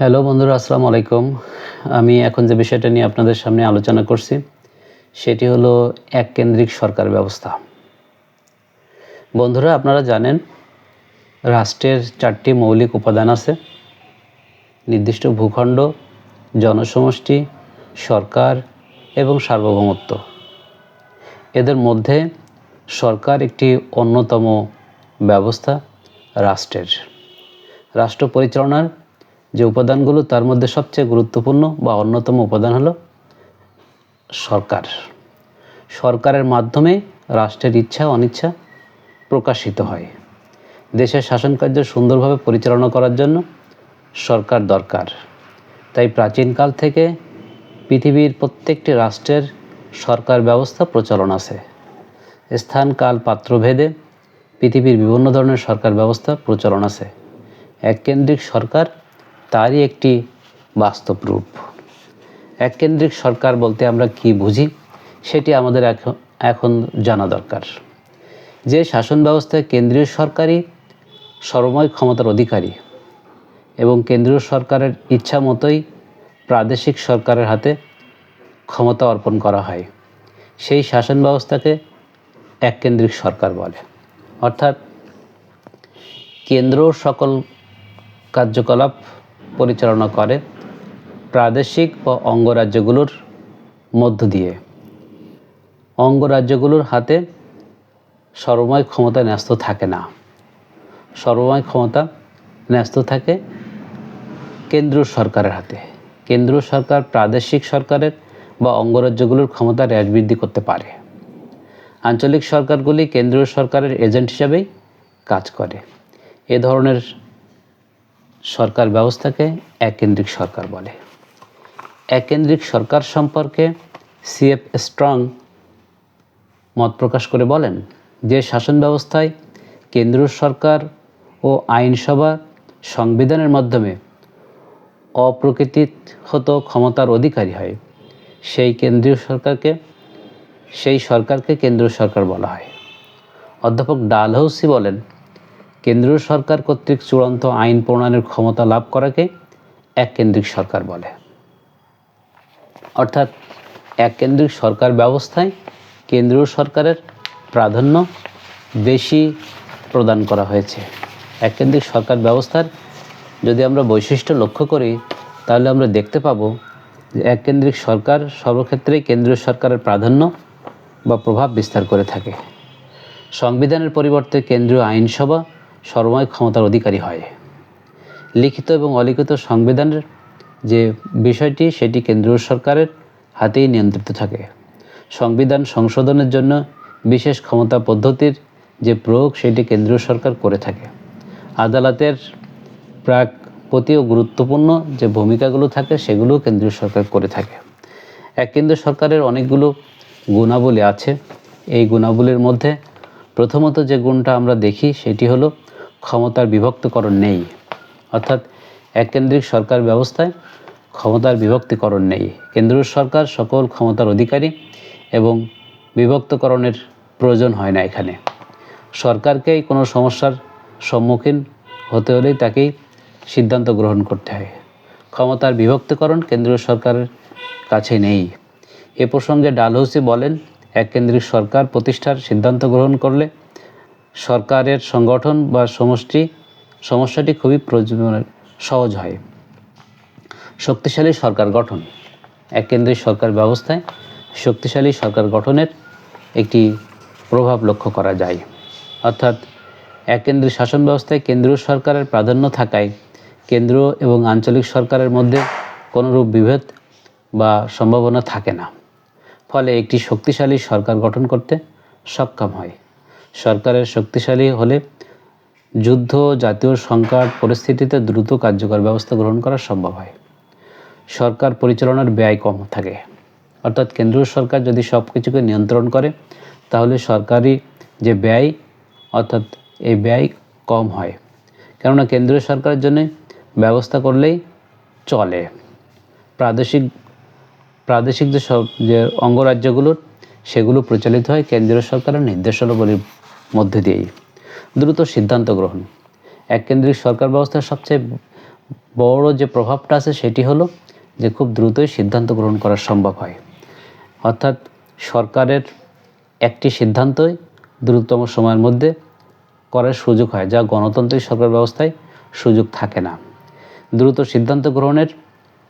Hello বন্ধুরা, আসসালামু আলাইকুম। আমি এখন যে বিষয়টা নিয়ে আপনাদের সামনে আলোচনা করছি, সেটি হলো এক কেন্দ্রিক সরকার ব্যবস্থা। বন্ধুরা, আপনারা জানেন, রাষ্ট্রের চারটি মৌলিক উপাদান আছে। নির্দিষ্ট ভূখণ্ড, জনসমষ্টি, সরকার এবং সার্বভৌমত্ব। এদের মধ্যে সরকার একটি অন্যতম ব্যবস্থা, রাষ্ট্রের। রাষ্ট্র পরিচালনার যে উপাদানগুলো তার মধ্যে সবচেয়ে গুরুত্বপূর্ণ বা অন্যতম উপাদান হলো সরকার। সরকারের মাধ্যমে রাষ্ট্রের ইচ্ছা, অনিচ্ছা প্রকাশিত হয়। দেশের শাসন কার্য সুন্দরভাবে পরিচালনা করার জন্য সরকার দরকার। তাই প্রাচীনকাল থেকে পৃথিবীর প্রত্যেকটি রাষ্ট্রের সরকার ব্যবস্থা প্রচলন আছে। স্থান, কাল, পাত্রভেদে পৃথিবীর বিভিন্ন ধরনের সরকার ব্যবস্থা প্রচলন আছে। এককেন্দ্রিক সরকার তারই একটি বাস্তব রূপ। এককেন্দ্রিক সরকার বলতে আমরা কি বুঝি, সেটি আমাদের এখন এখন জানা দরকার। যে শাসন ব্যবস্থায় কেন্দ্রীয় সরকারই সর্বময় ক্ষমতার অধিকারী এবং কেন্দ্রীয় সরকারের ইচ্ছা মতোই প্রাদেশিক সরকারের হাতে ক্ষমতা অর্পণ করা হয়, সেই শাসন ব্যবস্থাকে এককেন্দ্রিক সরকার বলে। অর্থাৎ কেন্দ্র সকল কার্যকলাপ পরিচালনা করে প্রাদেশিক ও অঙ্গরাজ্যগুলোর মধ্য দিয়ে। অঙ্গরাজ্যগুলোর হাতে সর্বময় ক্ষমতা ন্যস্ত থাকে না। সর্বময় ক্ষমতা ন্যস্ত থাকে কেন্দ্রীয় সরকারের হাতে। কেন্দ্রীয় সরকার প্রাদেশিক সরকারের বা অঙ্গরাজ্যগুলোর ক্ষমতা হ্রাস বৃদ্ধি করতে পারে। আঞ্চলিক সরকারগুলি কেন্দ্রীয় সরকারের এজেন্ট হিসাবেই কাজ করে। এ ধরনের সরকার ব্যবস্থাকে এককেন্দ্রিক সরকার বলে। এককেন্দ্রিক সরকার সম্পর্কে সিএফ স্ট্রং মত প্রকাশ করে বলেন যে, শাসন ব্যবস্থায় কেন্দ্রীয় সরকার ও আইনসভা সংবিধানের মাধ্যমে অপ্রকৃতিহত ক্ষমতার অধিকারী হয়। সেই কেন্দ্রীয় সরকারকে, সেই সরকারকে কেন্দ্রীয় সরকার বলা হয়। অধ্যাপক ডালহৌসি বলেন কেন্দ্রীয় সরকার কর্তৃক চূড়ান্ত আইন প্রণয়নের ক্ষমতা লাভ করাকে এক কেন্দ্রিক সরকার বলে। অর্থাৎ এক কেন্দ্রিক সরকার ব্যবস্থায় কেন্দ্রীয় সরকারের প্রাধান্য বেশি প্রদান করা হয়েছে। এক কেন্দ্রিক সরকার ব্যবস্থার যদি আমরা বৈশিষ্ট্য লক্ষ্য করি, তাহলে আমরা দেখতে পাবো যে এক কেন্দ্রিক সরকার সর্বক্ষেত্রেই কেন্দ্রীয় সরকারের প্রাধান্য বা প্রভাব বিস্তার করে থাকে। সংবিধানের পরিবর্তে কেন্দ্রীয় আইনসভা সর্বময় ক্ষমতার অধিকারী হয়। লিখিত এবং অলিখিত সংবিধানের যে বিষয়টি, সেটি কেন্দ্রীয় সরকারের হাতেই নিয়ন্ত্রিত থাকে। সংবিধান সংশোধনের জন্য বিশেষ ক্ষমতা পদ্ধতির যে প্রয়োগ, সেটি কেন্দ্রীয় সরকার করে থাকে। আদালতের প্রাক প্রতিও গুরুত্বপূর্ণ যে ভূমিকাগুলো থাকে, সেগুলোও কেন্দ্রীয় সরকার করে থাকে। এক কেন্দ্রীয় সরকারের অনেকগুলো গুণাবলী আছে। এই গুণাবলীর মধ্যে প্রথমত যে গুণটা আমরা দেখি সেটি হলো ক্ষমতার বিভক্তকরণ নেই। অর্থাৎ এককেন্দ্রিক সরকার ব্যবস্থায় ক্ষমতার বিভক্তিকরণ নেই। কেন্দ্রীয় সরকার সকল ক্ষমতার অধিকারী এবং বিভক্তকরণের প্রয়োজন হয় না এখানে। সরকারকেই কোনো সমস্যার সম্মুখীন হতে হলেই তাকেই সিদ্ধান্ত গ্রহণ করতে হয়। ক্ষমতার বিভক্তকরণ কেন্দ্রীয় সরকারের কাছে নেই। এ প্রসঙ্গে ডালহৌসি বলেন এক কেন্দ্রিক সরকার প্রতিষ্ঠার সিদ্ধান্ত গ্রহণ করলে সরকারের সংগঠন বা সমষ্টি, সমস্যাটি খুবই সহজ হয়। শক্তিশালী সরকার গঠন। এক কেন্দ্রিক সরকার ব্যবস্থায় শক্তিশালী সরকার গঠনের একটি প্রভাব লক্ষ্য করা যায়। অর্থাৎ এক কেন্দ্রিক শাসন ব্যবস্থায় কেন্দ্রীয় সরকারের প্রাধান্য থাকায় কেন্দ্র এবং আঞ্চলিক সরকারের মধ্যে কোনোরূপ বিভেদ বা সম্ভাবনা থাকে না। ফলে একটি শক্তিশালী সরকার গঠন করতে সক্ষম হয়। সরকারের শক্তিশালী হলে যুদ্ধ জাতীয় সংকট পরিস্থিতিতে দ্রুত কার্যকর ব্যবস্থা গ্রহণ করা সম্ভব হয়। সরকার পরিচালনার ব্যয় কম থাকে। অর্থাৎ কেন্দ্রীয় সরকার যদি সব কিছুকে নিয়ন্ত্রণ করে, তাহলে সরকারি যে ব্যয়, অর্থাৎ এই ব্যয় কম হয়। কেননা কেন্দ্রীয় সরকারের জন্য ব্যবস্থা করলেই চলে। প্রাদেশিক প্রাদেশিক যে সব যে অঙ্গরাজ্যগুলোর সেগুলো প্রচলিত হয় কেন্দ্রীয় সরকারের নির্দেশনাবলীর মধ্যে দিয়েই। দ্রুত সিদ্ধান্ত গ্রহণ। এক কেন্দ্রিক সরকার ব্যবস্থার সবচেয়ে বড় যে প্রভাবটা আছে সেটি হলো যে খুব দ্রুতই সিদ্ধান্ত গ্রহণ করা সম্ভব হয়। অর্থাৎ সরকারের একটি সিদ্ধান্তই দ্রুততম সময়ের মধ্যে করার সুযোগ হয়, যা গণতান্ত্রিক সরকার ব্যবস্থায় সুযোগ থাকে না। দ্রুত সিদ্ধান্ত গ্রহণের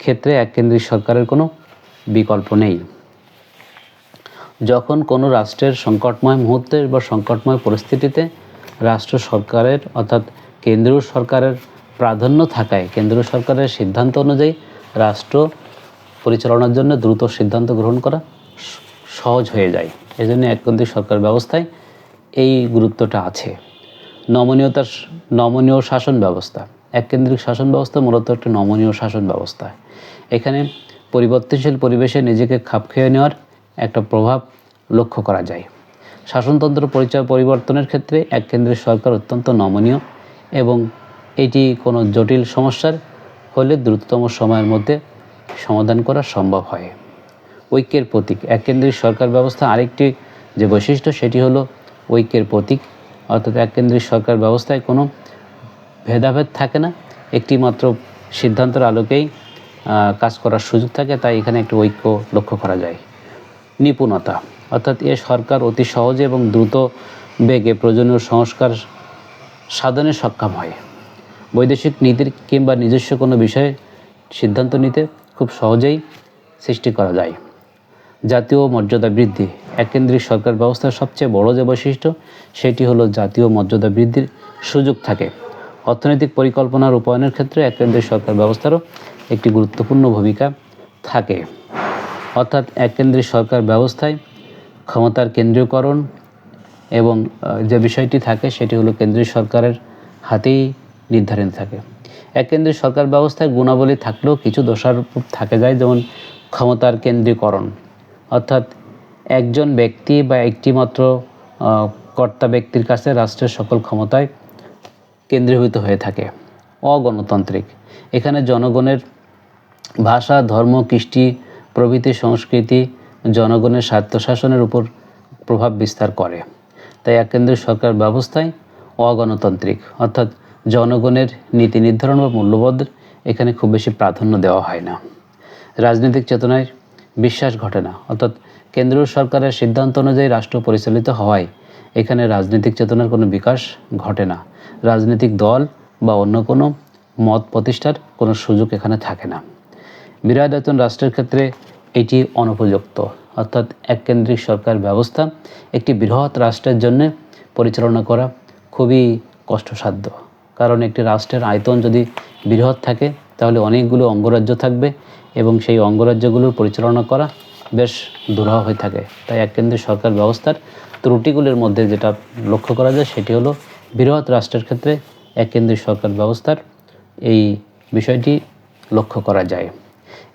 ক্ষেত্রে এক কেন্দ্রিক সরকারের কোনো বিকল্প নেই। যখন কোনো রাষ্ট্রের সংকটময় মুহূর্তে বা সংকটময় পরিস্থিতিতে রাষ্ট্র সরকারের অর্থাৎ কেন্দ্রীয় সরকারের প্রাধান্য থাকায়, কেন্দ্রীয় সরকারের সিদ্ধান্ত অনুযায়ী রাষ্ট্র পরিচালনার জন্য দ্রুত সিদ্ধান্ত গ্রহণ করা সহজ হয়ে যায়। এজন্য এককেন্দ্রিক সরকার ব্যবস্থায় এই গুরুত্বটা আছে। নমনীয়তার নমনীয় শাসন ব্যবস্থা। এককেন্দ্রিক শাসন ব্যবস্থা মূলত একটি নমনীয় শাসন ব্যবস্থা। এখানে পরিবর্তনশীল পরিবেশে নিজেকে খাপ খেয়ে নেওয়ার একটা প্রভাব লক্ষ্য করা যায়। শাসনতন্ত্র পরিচয় পরিবর্তনের ক্ষেত্রে এক কেন্দ্রের সরকার অত্যন্ত নমনীয় এবং এটি কোনো জটিল সমস্যার হলে দ্রুততম সময়ের মধ্যে সমাধান করা সম্ভব হয়। ঐক্যের প্রতীক এককেন্দ্রিক সরকার ব্যবস্থা আরেকটি যে বৈশিষ্ট্য সেটি হলো ঐক্যের প্রতীক, অর্থাৎ এককেন্দ্রিক সরকার ব্যবস্থায় কোনো ভেদাভেদ থাকে না। একটি মাত্র সিদ্ধান্তের আলোকেই কাজ করার সুযোগ থাকে, তাই এখানে একটি ঐক্য লক্ষ্য করা যায়। নিপুণতা, অর্থাৎ এ সরকার অতি সহজে এবং দ্রুত বেগে প্রয়োজনীয় সংস্কার সাধনে সক্ষম হয়। বৈদেশিক নীতির কিংবা নিজস্ব কোনো বিষয়ে সিদ্ধান্ত নিতে খুব সহজেই সৃষ্টি করা যায়। জাতীয় মর্যাদা বৃদ্ধি, এককেন্দ্রিক সরকার ব্যবস্থার সবচেয়ে বড় যে বৈশিষ্ট্য, সেটি হলো জাতীয় মর্যাদা বৃদ্ধির সুযোগ থাকে। অর্থনৈতিক পরিকল্পনা রূপায়ণের ক্ষেত্রে এককেন্দ্রিক সরকার ব্যবস্থারও একটি গুরুত্বপূর্ণ ভূমিকা থাকে। অর্থাৎ এককেন্দ্রিক সরকার ব্যবস্থায় ক্ষমতার কেন্দ্রীয়করণ এবং যে বিষয়টি থাকে সেটি হলো কেন্দ্রীয় সরকারের হাতেই নির্ধারিত থাকে। এক কেন্দ্রীয় সরকার ব্যবস্থায় গুণাবলী থাকলেও কিছু দোষারোপ থাকে যায়, যেমন ক্ষমতার কেন্দ্রীকরণ অর্থাৎ একজন ব্যক্তি বা একটিমাত্র কর্তা ব্যক্তির কাছে রাষ্ট্রের সকল ক্ষমতায় কেন্দ্রীভূত হয়ে থাকে। অগণতান্ত্রিক। এখানে জনগণের ভাষা, ধর্ম, কৃষ্টি, প্রভৃতি, সংস্কৃতি, জনগণের স্বায়ত্তশাসনের উপর প্রভাব বিস্তার করে। তাই এককেন্দ্রিক সরকার ব্যবস্থায় অগণতান্ত্রিক। অর্থাৎ জনগণের নীতি নির্ধারণ বা মূল্যবোধ এখানে খুব বেশি প্রাধান্য দেওয়া হয় না। রাজনৈতিক চেতনায় বিশ্বাস ঘটে না। অর্থাৎ কেন্দ্রীয় সরকারের সিদ্ধান্ত অনুযায়ী রাষ্ট্র পরিচালিত হওয়ায় এখানে রাজনৈতিক চেতনার কোনো বিকাশ ঘটে না। রাজনৈতিক দল বা অন্য কোনো মত প্রতিষ্ঠার কোনো সুযোগ এখানে থাকে না। বিরাট রাষ্ট্রের ক্ষেত্রে এটি অনুপযুক্ত। অর্থাৎ এককেন্দ্রিক সরকার ব্যবস্থা, একটি বৃহৎ রাষ্ট্রের জন্য পরিচালনা করা খুবই কষ্টসাধ্য। কারণ একটি রাষ্ট্রের আয়তন যদি বৃহৎ থাকে, তাহলে অনেকগুলো অঙ্গরাজ্য থাকবে এবং সেই অঙ্গরাজ্যগুলোর পরিচালনা করা বেশ দুরূহ হয়ে থাকে। তাই এককেন্দ্রিক সরকার ব্যবস্থার ত্রুটিগুলির মধ্যে যেটা লক্ষ্য করা যায়, সেটি হলো বৃহৎ রাষ্ট্রের ক্ষেত্রে এককেন্দ্রিক সরকার ব্যবস্থার এই বিষয়টি লক্ষ্য করা যায়।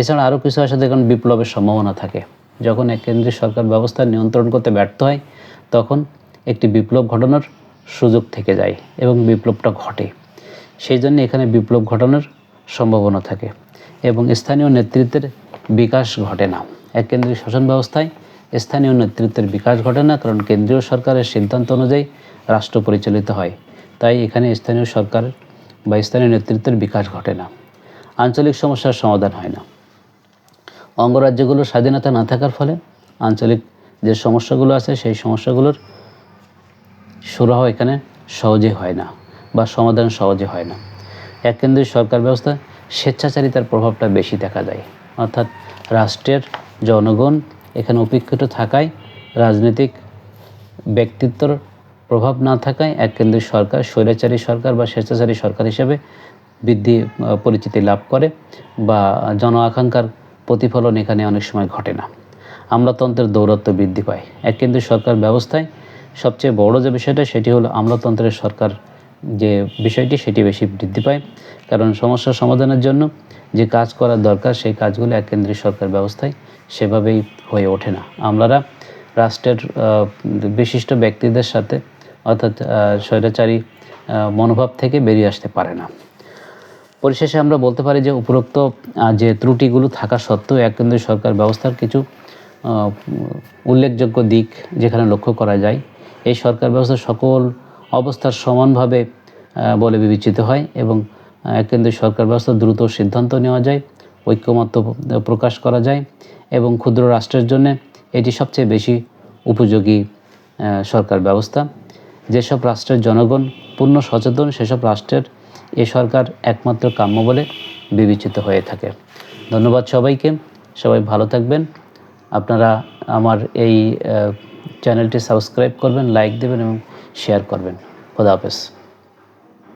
এছাড়া আরও কিছু আসে, দেখুন, বিপ্লবের সম্ভাবনা থাকে। যখন এক কেন্দ্রীয় সরকার ব্যবস্থা নিয়ন্ত্রণ করতে ব্যর্থ হয়, তখন একটি বিপ্লব ঘটানোর সুযোগ থেকে যায় এবং বিপ্লবটা ঘটে। সেই জন্য এখানে বিপ্লব ঘটানোর সম্ভাবনা থাকে এবং স্থানীয় নেতৃত্বের বিকাশ ঘটে না। এক কেন্দ্রীয় শাসন ব্যবস্থায় স্থানীয় নেতৃত্বের বিকাশ ঘটে না, কারণ কেন্দ্রীয় সরকারের সিদ্ধান্ত অনুযায়ী রাষ্ট্র পরিচালিত হয়। তাই এখানে স্থানীয় সরকার বা স্থানীয় নেতৃত্বের বিকাশ ঘটে না। আঞ্চলিক সমস্যার সমাধান হয় না। অঙ্গরাজ্যগুলোর স্বাধীনতা না থাকার ফলে আঞ্চলিক যে সমস্যাগুলো আছে, সেই সমস্যাগুলোর সুরাহ এখানে সহজে হয় না বা সমাধান সহজে হয় না। এক কেন্দ্রীয় সরকার ব্যবস্থা স্বেচ্ছাচারিতার প্রভাবটা বেশি দেখা যায় অর্থাৎ রাষ্ট্রের জনগণ এখানে উপেক্ষিত থাকায়, রাজনৈতিক ব্যক্তিত্বর প্রভাব না থাকায় এক কেন্দ্রীয় সরকার, স্বৈরাচারী সরকার বা স্বেচ্ছাচারী সরকার হিসেবে বৃদ্ধি পরিচিতি লাভ করে বা জন আকাঙ্ক্ষার প্রতিফলন এখানে অনেক সময় ঘটে না। আমলাতন্ত্রের দৌরত্ব বৃদ্ধি পায়। এক কেন্দ্রীয় সরকার ব্যবস্থায় সবচেয়ে বড় যে বিষয়টা, সেটি হলো আমলাতন্ত্রের সরকার যে বিষয়টি, সেটি বেশি বৃদ্ধি পায়। কারণ সমস্যা সমাধানের জন্য যে কাজ করার দরকার, সেই কাজগুলো এক কেন্দ্রীয় সরকার ব্যবস্থায় সেভাবেই হয়ে ওঠে না। আমলারা রাষ্ট্রের বিশিষ্ট ব্যক্তিদের সাথে, অর্থাৎ স্বৈরাচারী মনোভাব থেকে বেরিয়ে আসতে পারে না। পরিশেষে আমরা বলতে পারি যে উপরোক্ত যে ত্রুটিগুলো থাকা সত্ত্বেও এক কেন্দ্রীয় সরকার ব্যবস্থার কিছু উল্লেখযোগ্য দিক যেখানে লক্ষ্য করা যায়। এই সরকার ব্যবস্থা সকল অবস্থার সমানভাবে বলে বিবেচিত হয় এবং কেন্দ্রীয় সরকার ব্যবস্থা দ্রুত সিদ্ধান্ত নেওয়া যায় ঐক্যমত্য প্রকাশ করা যায় এবং ক্ষুদ্র রাষ্ট্রের জন্য এটি সবচেয়ে বেশি উপযোগী সরকার ব্যবস্থা। যেসব রাষ্ট্রের জনগণ পূর্ণ সচেতন, সেসব রাষ্ট্রের এ সরকার একমাত্র কাম্য বলে বিবেচিত হয়ে থাকে। ধন্যবাদ সবাইকে। সবাই ভালো থাকবেন। আপনারা আমার এই চ্যানেলটি সাবস্ক্রাইব করবেন, লাইক দেবেন এবং শেয়ার করবেন। খোদা হাফেজ।